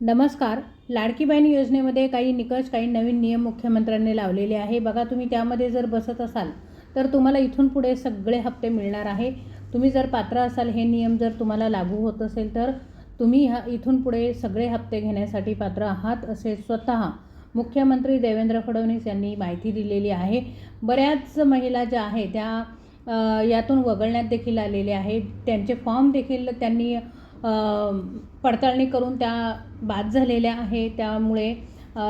नमस्कार. लाडकी बहीण योजनेमध्ये काही निकष काही नवीन नियम मुख्यमंत्र्यांनी लावलेले आहे. बघा तुम्ही त्यामध्ये जर बसत असाल तर तुम्हाला इथून पुढे सगळे हप्ते मिळणार आहे. तुम्ही जर पात्र असाल हे नियम जर तुम्हाला लागू होत असेल तर तुम्ही ह्या इथून पुढे सगळे हप्ते घेण्यासाठी पात्र आहात असे स्वतः मुख्यमंत्री देवेंद्र फडणवीस यांनी माहिती दिलेली आहे. बऱ्याच महिला ज्या आहे त्या यातून वगळण्यात देखील आलेल्या आहे त्यांचे फॉर्म देखील त्यांनी पडताळणी करून त्या बाद झालेल्या आहे त्यामुळे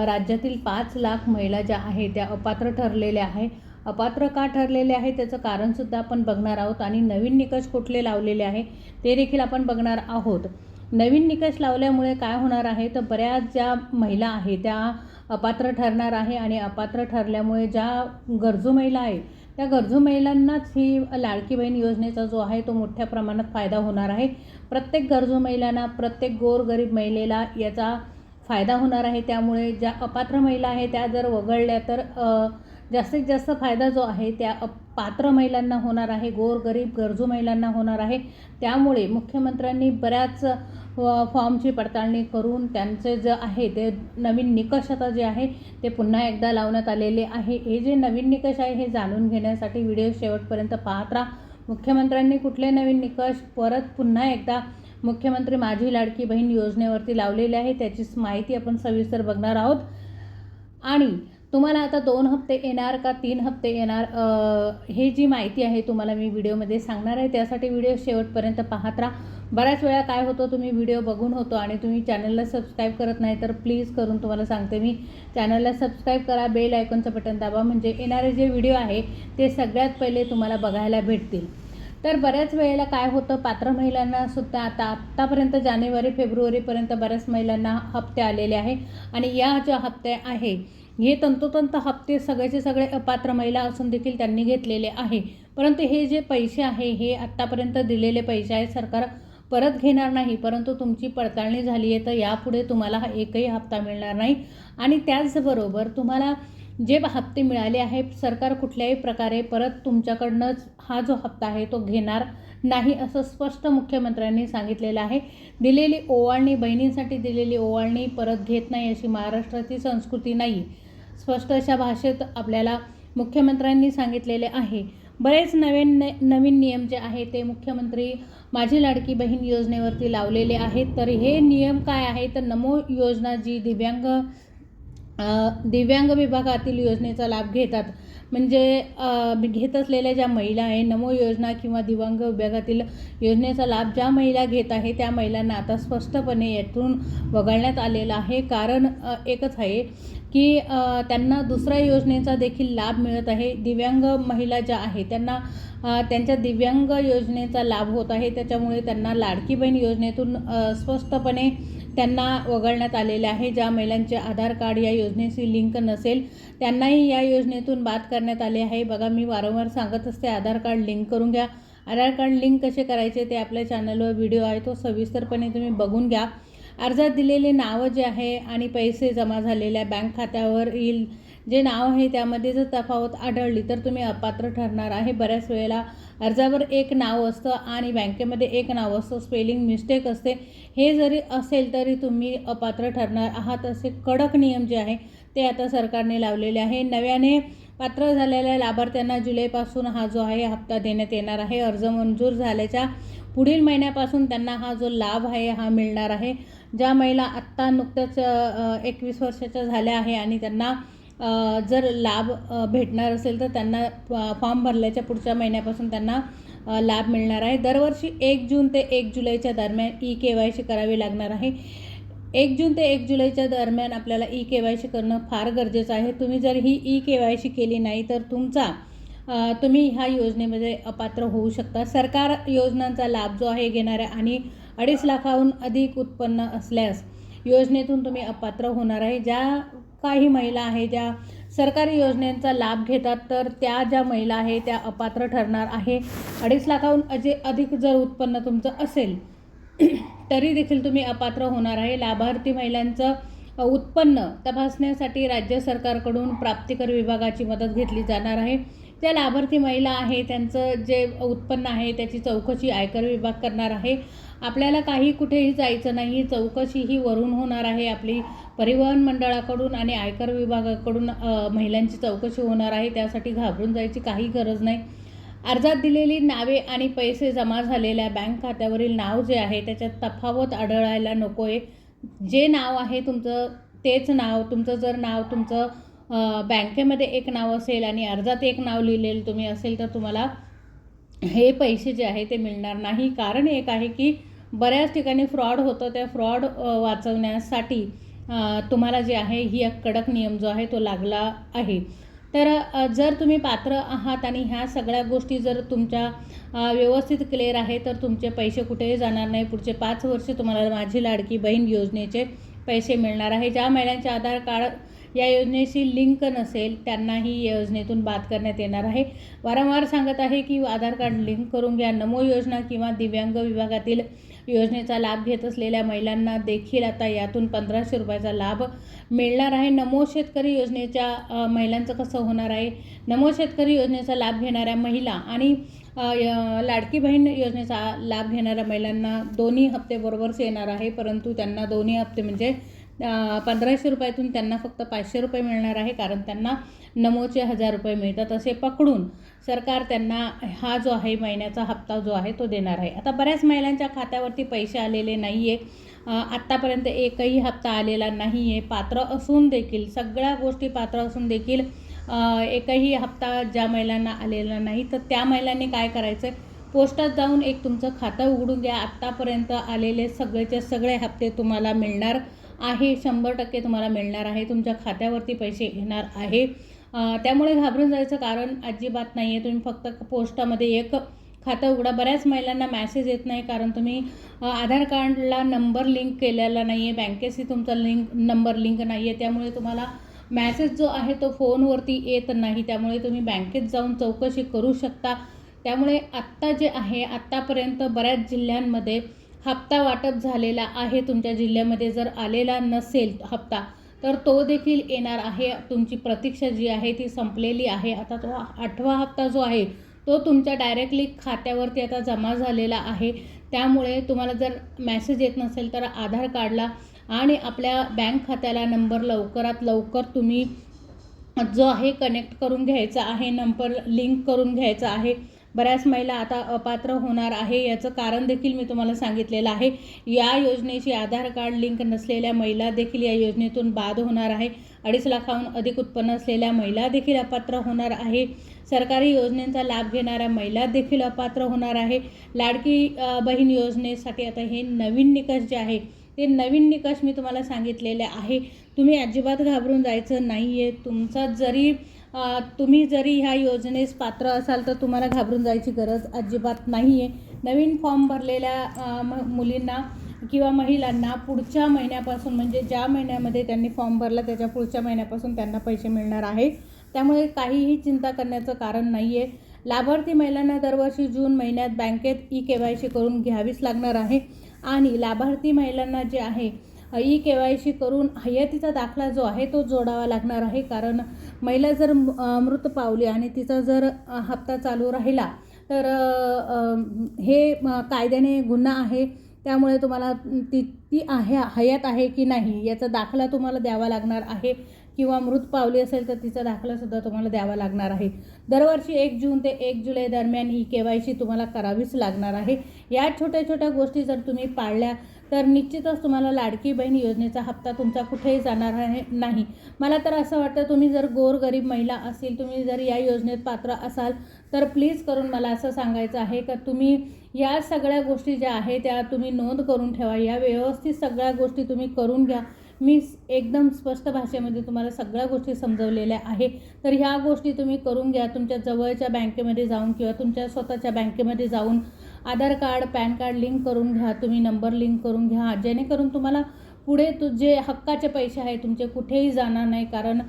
राज्यातील पाच लाख महिला ज्या आहे त्या अपात्र ठरलेल्या आहे अपात्र का ठरलेले आहे त्याचं कारणसुद्धा आपण बघणार आहोत. आणि नवीन निकष कुठले लावलेले आहे ते देखील आपण बघणार आहोत. नवीन निकष लावल्यामुळे काय होणार आहे? तर बऱ्याच ज्या महिला आहे त्या अपात्र ठरणार आहे. आणि अपात्र ठरल्यामुळे ज्या गरजू महिला आहे त्या गरजू महिलांनाच ही लाडकी बहीण योजनेचा जो आहे तो मोठ्या प्रमाणात फायदा होणार आहे. प्रत्येक गरजू महिलांना प्रत्येक गोरगरीब महिलेला याचा फायदा होणार आहे. त्यामुळे ज्या अपात्र महिला आहे त्या जर वगळल्या तर जास्तीत जास्त फायदा जो आहे त्या पात्र महिलांना होणार आहे गोरगरीब गरजू महिलांना होणार आहे. त्यामुळे मुख्यमंत्र्यांनी बऱ्याच फॉर्मची पडताळणी करून त्यांचे जे आहे ते नवीन निकष आता जे आहे ते पुन्हा एकदा लावण्यात आलेले आहे. हे जे नवीन निकष आहे हे जाणून घेण्यासाठी व्हिडिओ शेवटपर्यंत पाहत राहा. मुख्यमंत्र्यांनी कुठले नवीन निकष परत पुन्हा एकदा मुख्यमंत्री माझी लाडकी बहीण योजनेवरती लावलेले आहे त्याचीच माहिती आपण सविस्तर बघणार आहोत. आणि तुम्हाला आता दोन हप्ते येणार का तीन हप्ते येणार? हे जी माहिती आहे तुम्हाला मी व्हिडिओमध्ये सांगणार आहे त्यासाठी व्हिडिओ शेवटपर्यंत पाहत राहा. बऱ्याच वेळा काय होतं तुम्ही व्हिडिओ बघून होतो आणि तुम्ही चॅनलला सबस्क्राईब करत नाही तर प्लीज करून तुम्हाला सांगते मी. चॅनलला सबस्क्राईब करा बेल आयकॉनचं बटन दाबा म्हणजे येणारे जे व्हिडिओ आहे ते सगळ्यात पहिले तुम्हाला बघायला भेटतील. तर बऱ्याच वेळेला काय होतं पात्र महिलांना सुद्धा आता आत्तापर्यंत जानेवारी फेब्रुवारीपर्यंत बऱ्याच महिलांना हप्ते आलेले आहे. आणि या ज्या हप्ते आहे हे तंतोतंत हप्ते सगळ्याचे सगळे अपात्र महिला असून देखील त्यांनी घेतलेले आहे. परंतु हे जे पैसे आहे हे आत्तापर्यंत दिलेले पैसे आहे सरकार परत घेणार नाही. परंतु तुमची पडताळणी झाली आहे तर यापुढे तुम्हाला हा एकही हप्ता मिळणार नाही. आणि त्याचबरोबर तुम्हाला जे हप्ते मिळाले आहे सरकार कुठल्याही प्रकारे परत तुमच्याकडनंच हा जो हप्ता आहे तो घेणार नाही असं स्पष्ट मुख्यमंत्र्यांनी सांगितलेलं आहे. दिलेली ओवाळणी बहिणींसाठी दिलेली ओवाळणी परत घेत नाही अशी महाराष्ट्राची संस्कृती नाही. स्पष्ट अशा भाषेत आपल्याला मुख्यमंत्र्यांनी सांगितलेले आहे. बरेच नवीन नवीन नियम जे आहे ते मुख्यमंत्री माझी लाडकी बहीण योजनेवरती लावलेले आहेत. तर हे नियम काय आहे? तर नमो योजना जी दिव्यांग दिव्यांग विभागातील योजनेचा लाभ घेतात. म्हणजे घेत असलेल्या ज्या महिला आहे नमो योजना किंवा दिव्यांग विभागातील योजनेचा लाभ ज्या महिला घेत आहे त्या महिलांना आता स्पष्टपणे यातून वगळण्यात आलेला आहे. कारण एकच आहे की त्यांना दुसऱ्या योजनेचा देखील लाभ मिळत आहे. दिव्यांग महिला ज्या आहे त्यांना त्यांच्या दिव्यांग योजनेचा लाभ होत आहे. त्याच्यामुळे त्यांना लाडकी बहीण योजनेतून स्वस्तपणे स्पष्टपणे त्यांना वगळण्यात आलेले आहे. ज्या महिलांचे आधार कार्ड या योजनेशी लिंक नसेल त्यांनाही या योजनेतून बाद करण्यात आले आहे. बघा मी वारंवार सांगत असते आधार कार्ड लिंक करून घ्या. आधार कार्ड लिंक कसे करायचे ते आपल्या चॅनलवर व्हिडिओ आहे तो सविस्तरपणे तुम्ही बघून घ्या. अर्जात दिलेले नावं जे आहे आणि पैसे जमा झालेल्या बँक खात्यावर येईल. जे नाव आहे त्यामध्ये जर तफावत आढळली तर तुम्ही अपात्र ठरणार आहे. बऱ्याच वेळेला अर्जावर एक नाव असतं आणि बँकेमध्ये एक नाव असतं. स्पेलिंग मिस्टेक असते. हे जरी असेल तरी तुम्ही अपात्र ठरणार आहात असे कडक नियम जे आहे ते आता सरकारने लावलेले आहे. नव्याने पात्र झालेल्या लाभार्थ्यांना जुलैपासून हा जो आहे हप्ता देण्यात येणार आहे. अर्ज मंजूर झाल्याच्या पुढील महिन्यापासून त्यांना हा जो लाभ आहे हा मिळणार आहे. ज्या महिला आत्ता नुकत्याच एकवीस वर्षाच्या झाल्या आहे आणि त्यांना जर लाभ भेटणार असेल तर त्यांना फॉर्म भरल्याच्या पुढच्या महिन्यापासून त्यांना लाभ मिळणार आहे. दरवर्षी एक जून ते एक जुलैच्या दरम्यान ई के वाय सी करावी लागणार आहे. एक जून ते एक जुलैच्या दरम्यान आपल्याला ई के वाय सी करणं फार गरजेचं आहे. तुम्ही जर ही ई के वाय सी केली नाही तर तुमचा तुम्ही ह्या योजनेमध्ये अपात्र होऊ शकता. सरकार योजनांचा लाभ जो आहे घेणाऱ्या आणि अडीच लाखाहून अधिक उत्पन्न असल्यास योजनेतून तुम्ही अपात्र होणार आहे. ज्या काही महिला आहे ज्या सरकारी योजनेचा लाभ घेतात तर त्या ज्या महिला आहे त्या अपात्र ठरणार आहे. अडीच लाखाहून अजे अधिक जर उत्पन्न तुमचं असेल तरी देखील तुम्ही अपात्र होणार आहे. लाभार्थी महिलांचं उत्पन्न तपासण्यासाठी राज्य सरकारकडून प्राप्तिकर विभागाची मदत घेतली जाणार आहे. ज्या लाभार्थी महिला आहे त्यांचं जे उत्पन्न आहे त्याची चौकशी आयकर विभाग करणार आहे. आपल्याला काही कुठेही जायचं नाही चौकशी ही वरून होणार आहे. आपली परिवहन मंडळाकडून आणि आयकर विभागाकडून महिलांची चौकशी होणार आहे. त्यासाठी घाबरून जायची काही गरज नाही. अर्जात दिलेली नावे आणि पैसे जमा झालेल्या बँक खात्यावरील नाव जे आहे त्याच्यात तफावत आढळायला नको आहे जे नाव आहे तुमचं तेच नाव तुमचं जर नाव तुमचं बँकेमध्ये एक नाव असेल आणि अर्जात एक नाव लिहिलेलं तुम्ही असेल तर तुम्हाला हे पैसे जे आहे ते मिळणार नाही. कारण एक आहे की बऱ्याच ठिकाणी फ्रॉड होतं. त्या फ्रॉड वाचवण्यासाठी तुम्हाला जे आहे ही एक कडक नियम जो आहे तो लागला आहे. तर जर तुम्ही पात्र आहात आणि ह्या सगळ्या गोष्टी जर तुमच्या व्यवस्थित क्लिअर आहे तर तुमचे पैसे कुठेही जाणार नाही. पुढचे पाच वर्ष तुम्हाला माझी लाडकी बहीण योजनेचे पैसे मिळणार आहे. ज्या महिलांचे आधार कार्ड या योजनेशी लिंक नसेल त्यांनाही या योजनेतून बाद करण्यात येणार आहे. वारंवार सांगत आहे की आधार कार्ड लिंक करून घ्या. नमो योजना किंवा दिव्यांग विभागातील योजनेचा लाभ घेत असलेल्या महिलांना देखील आता यातून पंधराशे रुपयाचा लाभ मिळणार आहे. नमो शेतकरी योजनेच्या महिलांचं कसं होणार आहे? नमो शेतकरी योजनेचा लाभ घेणाऱ्या महिला आणि य- लाडकी बहीण योजनेचा लाभ घेणाऱ्या महिलांना दोन्ही हप्ते बरोबरच येणार आहे परंतु त्यांना दोन्ही हप्ते म्हणजे पंधराशे रुपयातून त्यांना फक्त पाचशे रुपये मिळणार आहे कारण त्यांना नमोचे हजार रुपये मिळतात असे पकडून सरकार त्यांना हा जो आहे महिन्याचा हप्ता जो आहे तो देणार आहे. आता बऱ्याच महिलांच्या खात्यावरती पैसे आलेले नाही आहे आत्तापर्यंत एकही हप्ता आलेला नाही आहे पात्र असून देखील सगळ्या गोष्टी पात्र असून देखील एकही हप्ता ज्या महिलांना आलेला नाही तर त्या महिलांनी काय करायचं आहे पोस्टात जाऊन एक तुमचं खातं उघडून घ्या आत्तापर्यंत आलेले सगळेचे सगळे हप्ते तुम्हाला मिळणार. आहे शंभर टक्के तुम्हाला मिळणार आहे तुमच्या खात्यावरती पैसे येणार आहे. त्यामुळे घाबरून जायचं कारण अजिबात नाही आहे तुम्ही फक्त पोस्टामध्ये एक खातं उघडा. बऱ्याच महिलांना मॅसेज येत नाही कारण तुम्ही आधार कार्डला नंबर लिंक केलेला नाही आहे बँकेशी तुमचा लिंक नंबर लिंक नाही आहे त्यामुळे तुम्हाला मॅसेज जो आहे तो फोनवरती येत नाही. त्यामुळे तुम्ही बँकेत जाऊन चौकशी करू शकता. त्यामुळे आत्ता जे आहे आत्तापर्यंत बऱ्याच जिल्ह्यांमध्ये हप्ता वाटप झालेला आहे. तुमच्या जिल्ह्यामध्ये जर आलेला नसेल हप्ता तर तो देखील येणार आहे. तुमची प्रतीक्षा जी आहे ती संपलेली आहे. आता तो आठवा हप्ता जो आहे तो तुमच्या डायरेक्टली खात्यावरती आता जमा झालेला आहे. त्यामुळे तुम्हाला जर मॅसेज येत नसेल तर आधार कार्डला आणि आपल्या बँक खात्याला नंबर लवकरात लवकर तुम्ही जो आहे कनेक्ट करून घ्यायचा आहे. नंबर लिंक करून घ्यायचा आहे. बऱ्याच महिला आता अपात्र होणार आहे. याचं कारण देखील मी तुम्हाला सांगितलेलं आहे. या योजनेची आधार कार्ड लिंक नसलेल्या महिला देखील या योजनेतून बाद होणार आहे. अडीच लाखाहून अधिक उत्पन्न असलेल्या महिला देखील अपात्र होणार आहे. सरकारी योजनेचा लाभ घेणाऱ्या महिला देखील अपात्र होणार आहे. लाडकी बहीण योजनेसाठी आता हे नवीन निकष जे आहे ते नवीन निकष मी तुम्हाला सांगितलेले आहे. तुम्ही अजिबात घाबरून जायचं नाही आहे तुमचा जरी तुम्ही जरी ह्या योजनेस पात्र असाल तर तुम्हाला घाबरून जायची गरज अजिबात नाही आहे नवीन फॉर्म भरलेल्या म- मुलींना किंवा महिलांना पुढच्या महिन्यापासून म्हणजे ज्या महिन्यामध्ये त्यांनी फॉर्म भरला त्याच्या पुढच्या महिन्यापासून त्यांना पैसे मिळणार आहे. त्यामुळे काहीही चिंता करण्याचं कारण नाही आहे लाभार्थी महिलांना दरवर्षी जून महिन्यात बँकेत ई के वाय सी करून घ्यावीच लागणार आहे. आणि लाभार्थी महिलांना जे आहे ई के वाय सी करून हयातीचा दाखला जो आहे तो जोडावा लागणार आहे. कारण महिला जर मृत पावली आणि तिचा जर हप्ता चालू राहिला तर हे कायद्याने गुन्हा आहे. त्यामुळे तुम्हाला ती ती आहे हयात आहे की नाही याचा दाखला तुम्हाला द्यावा लागणार आहे. किंवा मृत पावली असेल तर तिचा दाखलासुद्धा तुम्हाला द्यावा लागणार आहे. दरवर्षी एक जून ते एक जुलै दरम्यान ही के वाय सी तुम्हाला करावीच लागणार आहे. या छोट्या छोट्या गोष्टी जर तुम्ही पाळल्या तर निश्चितच तुम्हाला लाडकी बहीण योजनेचा हप्ता तुमचा कुठेही जाणार आहे नाही. मला तर असं वाटतं तुम्ही जर गोरगरीब महिला असेल तुम्ही जर या योजनेत पात्र असाल तर प्लीज करून मला असं सांगायचं आहे का तुम्ही या सगळ्या गोष्टी ज्या आहे त्या तुम्ही नोंद करून ठेवा. या व्यवस्थित सगळ्या गोष्टी तुम्ही करून घ्या. मी एकदम स्पष्ट भाषेमध्ये तुम्हाला सगळ्या गोष्टी समजवलेल्या आहे. तर ह्या गोष्टी तुम्ही करून घ्या. तुमच्या जवळच्या बँकेमध्ये जाऊन किंवा तुमच्या स्वतःच्या बँकेमध्ये जाऊन Aadhaar card PAN card link करून घ्या तुम्ही नंबर लिंक करून घ्या. जेणेकरून तुम्हाला पुढे तु जे हक्काचे पैसे आहे तुमचे कुठेही जाणार नाही. कारण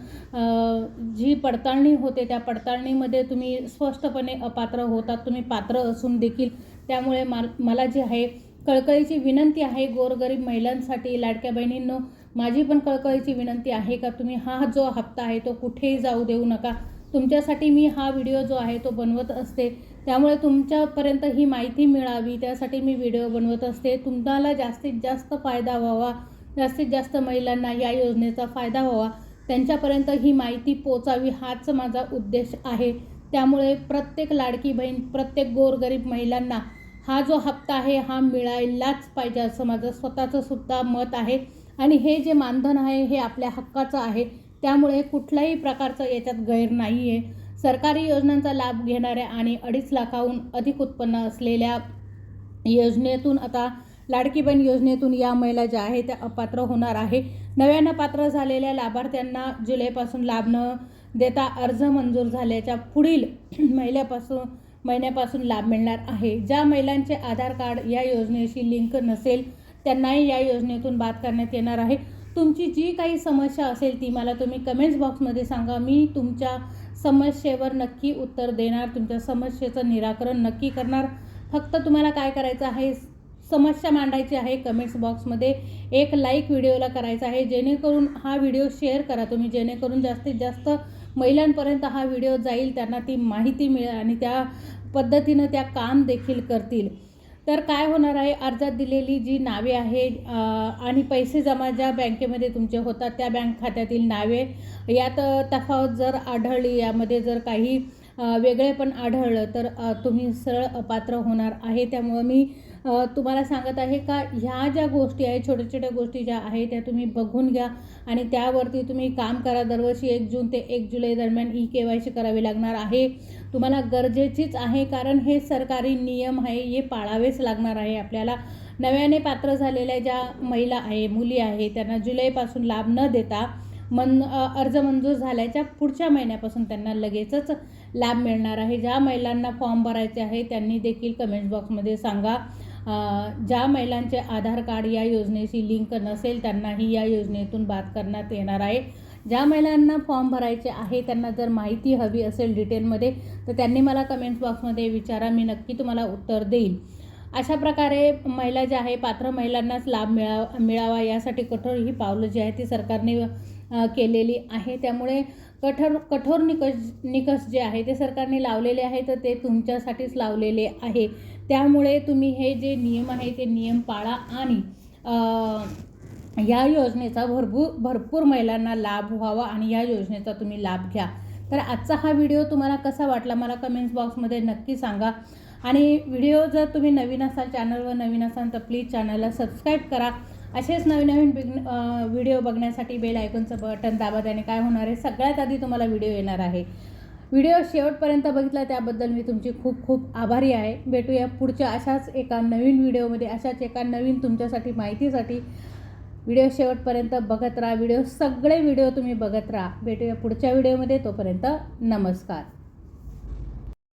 जी पडताळणी होते त्या पडताळणीमध्ये तुम्ही स्पष्टपणे अपात्र होतात. तुम्ही पात्र असून देखील त्यामुळे माल मला जे आहे कळकळीची विनंती आहे गोरगरीब महिलांसाठी. लाडक्या बहिणींनो माझी पण कळकळीची विनंती आहे का तुम्ही हा जो हप्ता आहे तो कुठेही जाऊ देऊ नका. तुमच्यासाठी मी हा व्हिडिओ जो आहे तो बनवत असते. त्यामुळे तुमच्यापर्यंत ही माहिती मिळावी. त्यासाठी मी व्हिडिओ बनवत असते. तुम्हाला जास्तीत जास्त फायदा व्हावा. जास्तीत जास्त महिलांना या योजनेचा फायदा व्हावा. त्यांच्यापर्यंत ही माहिती पोचावी हाच माझा उद्देश आहे. त्यामुळे प्रत्येक लाडकी बहीण प्रत्येक गोरगरीब महिलांना हा जो हप्ता आहे हा मिळायलाच पाहिजे असं माझं स्वतःचं सुद्धा मत आहे. आणि हे जे मानधन आहे हे आपल्या हक्काचं आहे. त्यामुळे कुठल्याही प्रकारचं याच्यात गैर नाही आहे सरकारी योजनांचा लाभ घेणाऱ्या आणि अडीच लाखाहून अधिक उत्पन्न असलेल्या योजनेतून आता लाडकी बहीण योजनेतून या महिला ज्या आहेत त्या अपात्र होणार आहे. नव्यानं पात्र झालेल्या लाभार्थ्यांना जुलैपासून लाभ न देता अर्ज मंजूर झाल्याच्या पुढील महिन्यापासून महिन्यापासून लाभ मिळणार आहे. ज्या महिलांचे आधार कार्ड या योजनेशी लिंक नसेल त्यांनाही या योजनेतून बाद करण्यात येणार आहे. तुमची जी काही समस्या असेल ती मला तुम्ही कमेंट्स बॉक्समध्ये सांगा. मी तुमच्या समस्येवर नक्की उत्तर देणार तुमच्या समस्येचं निराकरण नक्की करणार. फक्त तुम्हाला काय करायचं आहे? समस्या मांडायची आहे कमेंट्स बॉक्समध्ये एक लाईक व्हिडिओला करायचा आहे. जेणेकरून हा व्हिडिओ शेअर करा तुम्ही. जेणेकरून जास्तीत जास्त महिलांपर्यंत हा व्हिडिओ जाईल त्यांना ती माहिती मिळेल आणि त्या पद्धतीनं त्या काम देखील करतील. तर काय होणार आहे? अर्जात दिलेली जी नावे आहे आणि पैसे जमा ज्या बँकेमध्ये तुमचे होतात त्या बँक खात्यातील नावे यात तफावत जर आढळली यामध्ये जर काही वेगळेपण आढळलं तर तुम्ही सरळ अपात्र होणार आहे. त्यामुळं मी तुम्हाला सांगत आहे का ह्या ज्या गोष्टी आहेत छोट्या छोट्या गोष्टी ज्या आहेत त्या तुम्ही बघून घ्या आणि त्यावरती तुम्ही काम करा. दरवर्षी एक जून ते एक जुलै दरम्यान ई के वाय सी करावी लागणार आहे. तुम्हाला गरजेचीच आहे कारण हे सरकारी नियम आहे हे पाळावेच लागणार आहे आपल्याला. नव्याने पात्र झालेल्या ज्या महिला आहे मुली आहे त्यांना जुलैपासून लाभ न देता मन अर्ज मंजूर झाल्याच्या पुढच्या महिन्यापासून त्यांना लगेचच लाभ मिळणार आहे. ज्या महिलांना फॉर्म भरायचे आहे त्यांनी देखील कमेंट बॉक्समध्ये सांगा. ज्या महिलांचे आधार कार्ड या योजनेशी लिंक नसेल त्यांनाही या योजनेतून बाद करण्यात येणार आहे. ज्या महिलांना फॉर्म भरायचे आहे त्यांना जर माहिती हवी असेल डिटेलमध्ये तर त्यांनी मला कमेंट्स बॉक्समध्ये विचारा मी नक्की तुम्हाला उत्तर देईन. अशा प्रकारे महिला ज्या आहे पात्र महिलांनाच लाभ मिळा मिळावा यासाठी कठोर ही पावलं जी आहे ती सरकारने केलेली आहे. त्यामुळे कठोर कठोर निकष निकष जे आहे ते सरकारने लावलेले आहे तर ते तुमच्यासाठीच लावलेले आहे. त्यामुळे तुम्ही हे जे नियम आहे ते नियम पाळा आणि या योजनेचा भरपूर भरपूर महिलांना लाभ व्हावा आणि या योजनेचा तुम्ही लाभ घ्या. तर आजचा हा व्हिडिओ तुम्हाला कसा वाटला मला कमेंट्स बॉक्समध्ये नक्की सांगा. आणि व्हिडिओ जर तुम्ही नवीन असाल चॅनलवर नवीन असाल तर प्लीज चॅनलला सबस्क्राईब करा. असेच नवीन नवीन बिग व्हिडिओ बघण्यासाठी बेल आयकॉनचं बटन दाबा त्याने काय होणार आहे सगळ्यात आधी तुम्हाला व्हिडिओ येणार आहे. व्हिडिओ शेवटपर्यंत बघितला त्याबद्दल मी तुमची खूप खूप आभारी आहे. भेटूया पुढच्या अशाच एका नवीन व्हिडिओमध्ये अशाच एका नवीन तुमच्यासाठी माहितीसाठी. व्हिडिओ शेवटपर्यंत बघत राहा. व्हिडिओ सगळे व्हिडिओ तुम्ही बघत राहा. भेटूया पुढच्या व्हिडिओमध्ये तोपर्यंत नमस्कार.